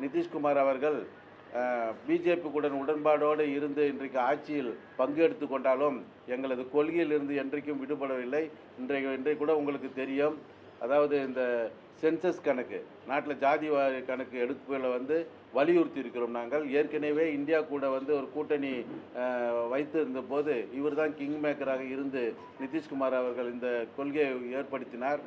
நிதிஷ்குமார் அவர்கள் பிஜேபிக்குடன் உடன்பாடோடு இருந்து இன்றைக்கு ஆட்சியில் பங்கெடுத்து கொண்டாலும் எங்களது கொள்கையிலிருந்து என்றைக்கும் விடுபடவில்லை. இன்றைக்கு இன்றைக்கு கூட உங்களுக்கு தெரியும். அதாவது இந்த சென்சஸ் கணக்கு நாட்டில் ஜாதி கணக்கு எடுப்புகளை வந்து வலியுறுத்தி இருக்கிறோம் நாங்கள். ஏற்கனவே இந்தியா கூட வந்து ஒரு கூட்டணி வைத்திருந்த போது இவர் தான் கிங் மேக்கராக இருந்து நிதிஷ்குமார் அவர்கள் இந்த கொள்கையை ஏற்படுத்தினார்.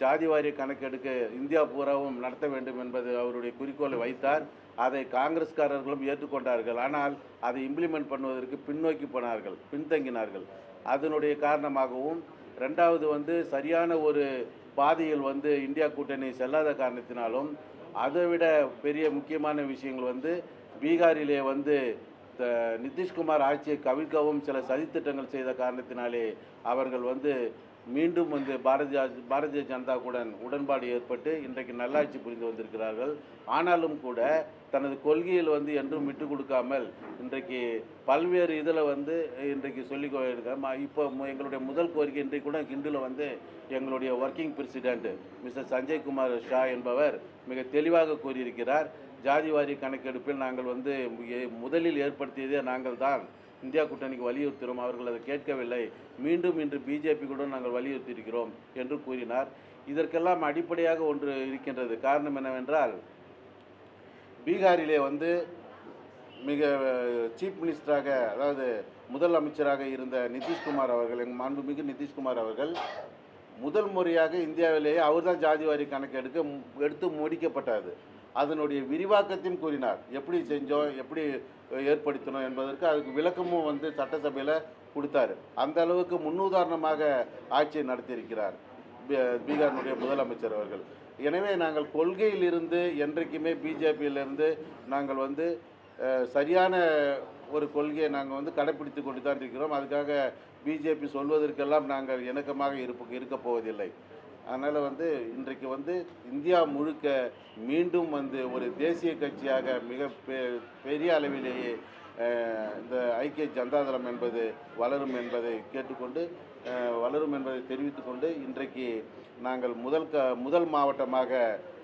ஜாதி வாரிய கணக்கெடுக்க இந்தியா பூராவும் நடத்த வேண்டும் என்பது அவருடைய குறிக்கோளை வைத்தார். அதை காங்கிரஸ்காரர்களும் ஏற்றுக்கொண்டார்கள். ஆனால் அதை இம்ப்ளிமெண்ட் பண்ணுவதற்கு பின்னோக்கி போனார்கள் பின்தங்கினார்கள். அதனுடைய காரணமாகவும் ரெண்டாவது வந்து சரியான ஒரு பாதையில் வந்து இந்தியா கூட்டணி செல்லாத காரணத்தினாலும் அதை விட பெரிய முக்கியமான விஷயங்கள் வந்து பீகாரிலே வந்து த- நிதிஷ்குமார் ஆட்சியை கவிழ்க்கவும் சில சதித்திட்டங்கள் செய்த காரணத்தினாலே அவர்கள் வந்து மீண்டும் வந்து பாரதிய பாரதிய ஜனதாவுடன் உடன்பாடு ஏற்பட்டு இன்றைக்கு நல்லாட்சி புரிந்து வந்திருக்கிறார்கள். ஆனாலும் கூட தனது கொள்கையில் வந்து என்றும் விட்டு கொடுக்காமல் இன்றைக்கு பல்வேறு இதில் வந்து இன்றைக்கு சொல்லி இப்போ எங்களுடைய முதல் கோரிக்கை இன்றைக்கு கூட கிண்டில் வந்து எங்களுடைய working president mister Sanjay Kumar Jha என்பவர் மிக தெளிவாக கூறியிருக்கிறார். ஜாதிவாரி கணக்கெடுப்பில் நாங்கள் வந்து முதலில் ஏற்படுத்தியதே நாங்கள் தான் இந்தியா கூட்டணிக்கு வலியுறுத்துகிறோம் அவர்கள் அதை கேட்கவில்லை. மீண்டும் இன்று பிஜேபி கூட நாங்கள் வலியுறுத்தியிருக்கிறோம் என்று கூறினார். இதற்கெல்லாம் அடிப்படையாக ஒன்று இருக்கின்றது. காரணம் என்னவென்றால் பீகாரிலே வந்து மிக சீஃப் மினிஸ்டராக அதாவது முதல் அமைச்சராக இருந்த நிதிஷ்குமார் அவர்கள் எங்கள் மாண்புமிகு நிதிஷ்குமார் அவர்கள் முதல் முறையாக இந்தியாவிலேயே அவர்தான் ஜாதிவாரி கணக்கு எடுக்க எடுத்து முடிக்கப்பட்டது அதனுடைய விரிவாக்கத்தையும் கூறினார். எப்படி செஞ்சோம் எப்படி ஏற்படுத்தணும் என்பதற்கு அதுக்கு விளக்கமும் வந்து சட்டசபையில் கொடுத்தாரு. அந்த அளவுக்கு முன்னுதாரணமாக ஆட்சியை நடத்தியிருக்கிறார் பீகாரினுடைய முதலமைச்சர் அவர்கள். எனவே நாங்கள் கொள்கையிலிருந்து என்றைக்குமே பிஜேபியிலிருந்து நாங்கள் வந்து சரியான ஒரு கொள்கையை நாங்கள் வந்து கடைப்பிடித்து கொண்டு தான் இருக்கிறோம். அதுக்காக பிஜேபி சொல்வதற்கெல்லாம் நாங்கள் இணக்கமாக இருப்ப இருக்கப் போவதில்லை. அதனால் வந்து இன்றைக்கு வந்து இந்தியா முழுக்க மீண்டும் வந்து ஒரு தேசிய கட்சியாக மிக பெ- பெரிய அளவிலேயே இந்த ஐக்கிய ஜனதாதளம் என்பது வளரும் என்பதை கேட்டுக்கொண்டு வளரும் என்பதை தெரிவித்துக்கொண்டு இன்றைக்கு நாங்கள் முதல் க முதல் மாவட்டமாக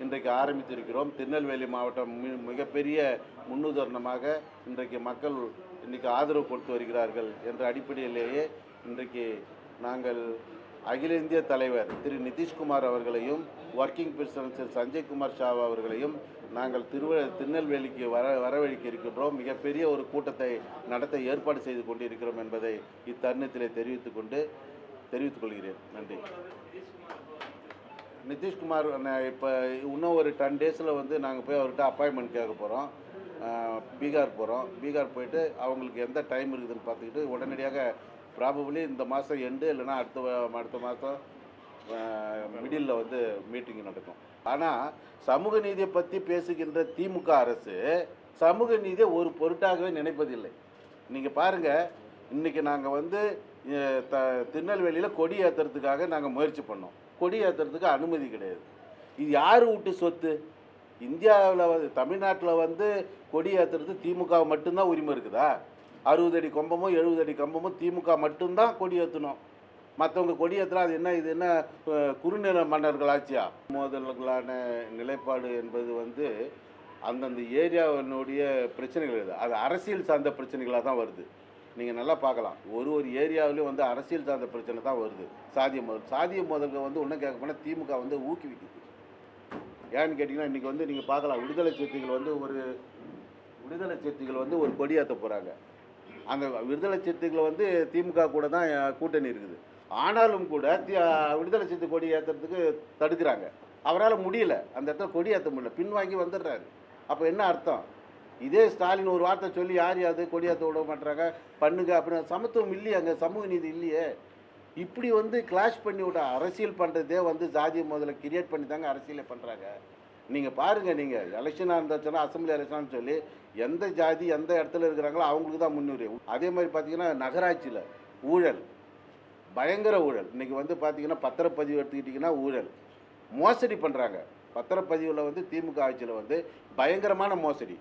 இன்றைக்கு ஆரம்பித்திருக்கிறோம். திருநெல்வேலி மாவட்டம் மி- மிகப்பெரிய முன்னுதாரணமாக இன்றைக்கு மக்கள் இன்றைக்கு ஆதரவு கொடுத்து வருகிறார்கள் என்ற அடிப்படையிலேயே இன்றைக்கு நாங்கள் அகில இந்திய தலைவர் திரு நிதிஷ்குமார் அவர்களையும் ஒர்க்கிங் பிரசிடன்ட் திரு சஞ்சய்குமார் ஷா அவர்களையும் நாங்கள் திருவ திருநெல்வேலிக்கு வர வரவழைக்க இருக்கின்றோம். மிகப்பெரிய ஒரு கூட்டத்தை நடத்த ஏற்பாடு செய்து கொண்டிருக்கிறோம் என்பதை இத்தருணத்திலே தெரிவித்துக் கொண்டு தெரிவித்துக் கொள்கிறேன். நன்றி. நிதிஷ்குமார் இப்போ இன்னும் ஒரு டென் டேஸில் வந்து நாங்கள் போய் அவர்கிட்ட அப்பாயின்மெண்ட் கேட்க போகிறோம் பீகார் போகிறோம் பீகார் போயிட்டு அவங்களுக்கு எந்த டைம் இருக்குதுன்னு பார்த்துக்கிட்டு உடனடியாக ப்ராபபிளி இந்த மாதம் எண்டு இல்லைன்னா அடுத்த அடுத்த மாதம் மிடில் வந்து மீட்டிங் நடக்கும். ஆனால் சமூக நீதியை பற்றி பேசுகின்ற திமுக அரசு சமூக நீதியை ஒரு பொருட்டாகவே நினைப்பதில்லை. நீங்கள் பாருங்கள் இன்றைக்கி நாங்கள் வந்து த திருநெல்வேலியில் கொடி ஏற்றுறதுக்காக நாங்கள் முயற்சி பண்ணோம். கொடி ஏற்றுறதுக்கு அனுமதி கிடையாது. இது யார் விட்டு சொத்து? இந்தியாவில் வந்து தமிழ்நாட்டில் வந்து கொடி ஏற்றுறது திமுக மட்டும்தான் உரிமை இருக்குதா? அறுபது அடி கொம்பமும் எழுபது அடி கம்பமும் திமுக மட்டும்தான் கொடி ஏற்றணும் மற்றவங்க கொடி ஏற்றுனா அது என்ன இது என்ன குறுநில மன்னர்கள் ஆட்சியா? மோதல்களான நிலைப்பாடு என்பது வந்து அந்தந்த ஏரியாவினுடைய பிரச்சனைகள் இது. அது அரசியல் சார்ந்த பிரச்சனைகளாக தான் வருது. நீங்கள் நல்லா பார்க்கலாம். ஒரு ஒரு ஏரியாவிலையும் வந்து அரசியல் சார்ந்த பிரச்சனை தான் வருது. சாதிய மோதல் சாதிய மோதல்கள் வந்து ஒன்றும் கேட்க போனால் திமுக வந்து ஊக்குவிக்குது. ஏன்னு கேட்டிங்கன்னா இன்றைக்கி வந்து நீங்கள் பார்க்கலாம். விடுதலை சிறுத்தைகள் வந்து ஒரு விடுதலை சிறுத்தைகள் வந்து ஒரு கொடியாற்ற போகிறாங்க அந்த விடுதலை சிறுத்தைகளை வந்து திமுக கூட தான் கூட்டணி இருக்குது. ஆனாலும் கூட தி- விடுதலை சிறுத்தை கொடி ஏற்றுறதுக்கு தடுக்கிறாங்க. அவரால் முடியல. அந்த இடத்துல கொடி ஏற்ற முடியல. பின்வாங்கி வந்துடுறாரு. அப்போ என்ன அர்த்தம்? இதே ஸ்டாலின் ஒரு வார்த்தை சொல்லி யார் யாது கொடியாத்த விட மாட்டாங்க பண்ணுங்க அப்படின்னு. சமத்துவம் இல்லையே அங்கே. சமூக நீதி இல்லையே. இப்படி வந்து கிளாஷ் பண்ணி விட அரசியல் பண்ணுறதே வந்து ஜாதிய முதல்ல கிரியேட் பண்ணி தாங்க அரசியலை பண்ணுறாங்க நீங்கள் பாருங்கள் நீங்கள் எலெக்ஷனாக இருந்துச்சுன்னா அசம்பிளி எலெக்ஷன் சொல்லி எந்த ஜாதி எந்த இடத்துல இருக்கிறாங்களோ அவங்களுக்கு தான் முன்னுரிமை. அதே மாதிரி பார்த்தீங்கன்னா நகராட்சியில் ஊழல் பயங்கர ஊழல். இன்றைக்கி வந்து பார்த்தீங்கன்னா பத்திரப்பதிவு எடுத்துக்கிட்டிங்கன்னா ஊழல். மோசடி பண்ணுறாங்க பத்திரப்பதிவில் வந்து திமுக ஆட்சியில் வந்து பயங்கரமான மோசடி.